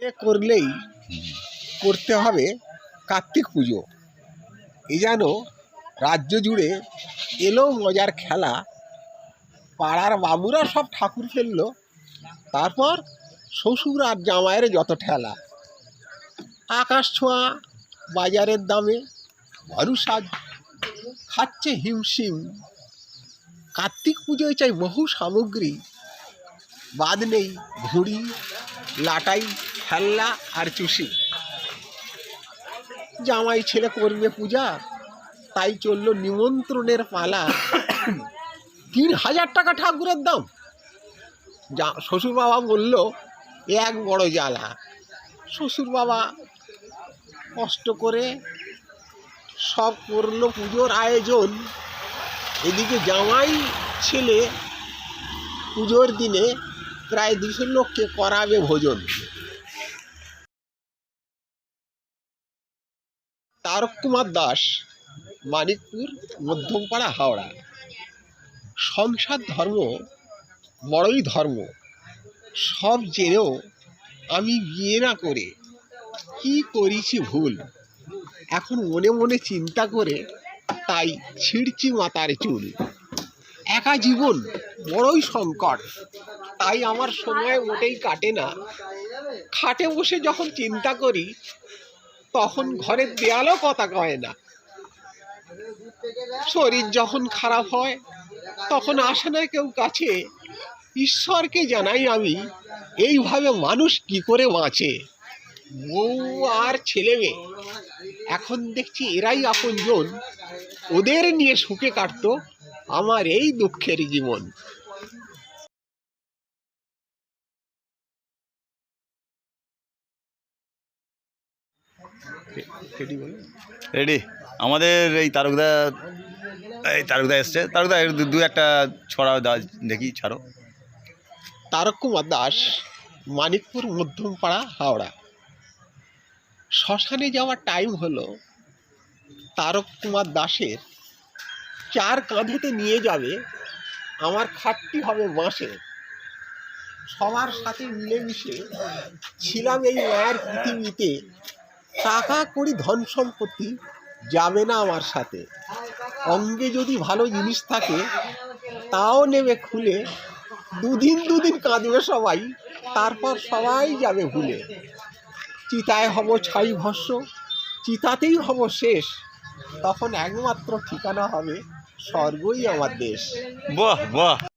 এ করলেই করতে হবে কার্তিক পুজো। এ যেন রাজ্য জুড়ে এলো মজার খেলা। পাড়ার বাবুরা সব ঠাকুর ফেলল। তারপর শ্বশুর আর জামাইয়ের যত ঠেলা। আকাশ ছোঁয়া বাজারের দামে ভরসাজ খাচ্ছে হিমশিম। কার্তিক পুজোয় চাই বহু সামগ্রী। বাদ নেই ঘুড়ি, লাটাই খেলনা আর চুষি। জামাই ছেলে করবে পূজা, তাই চলল নিমন্ত্রণের পালা। তিন হাজার টাকা ঠাকুরের দাম। যা শ্বশুর বাবা বলল, এক বড় জ্বালা। শ্বশুর বাবা কষ্ট করে সব করল পুজোর আয়োজন। এদিকে জামাই ছেলে পুজোর দিনে প্রায় দুশো লোককে করাবে ভোজন। তারক কুমার দাস, মানিকপুর, মধ্যমপাড়া, হাওড়া। সংসার ধর্ম বড়ই ধর্ম, সব জেনেও আমি বিয়ে না করে কি করেছি ভুল? এখন মনে মনে চিন্তা করে তাই ছিঁড়ছি মাতার চুল। একা জীবন বড়ই সংকট, তাই আমার সময় মোটেই কাটে না। খাটে বসে যখন চিন্তা করি তখন ঘরের দেয়ালও কথা কয় না। শরীর যখন খারাপ হয়, তখন আসে না কেউ কাছে। ঈশ্বরকে জানাই আমি, এইভাবে মানুষ কি করে বাঁচে? বউ আর ছেলে মেয়ে। এখন দেখছি এরাই আপনজন। ওদের নিয়ে সুখে কাটতো আমার এই দুঃখের জীবন। রেডি। আমাদের এই তারকদা এই তারকদা এসছে। তারকদা এর দু- একটা ছড়া দাও দেখি ছাড়ো। তারক কুমার দাস মানিকপুর মধ্যমপাড়া হাওড়া। শ্মশানে যাওয়ার টাইম হলো তারক কুমার দাসের চার কাঁধেতে নিয়ে যাবে আমার খাটটি হবে বাঁশের। সবার সাথে মিলেমিশে ছিলাম এই মায়ের পৃথিবীতে টাকা করি ধন সম্পত্তি যাবে না আমার সাথে। অঙ্গে যদি ভালো জিনিস থাকে, তাও নেবে খুলে। দুদিন দুদিন কাঁদবে সবাই, তারপর সবাই যাবে ভুলে। চিতায় হব ছাই ভস্য, চিতাতেই হব শেষ। তখন একমাত্র ঠিকানা হবে স্বর্গই আমার দেশ। বাহ বাহ।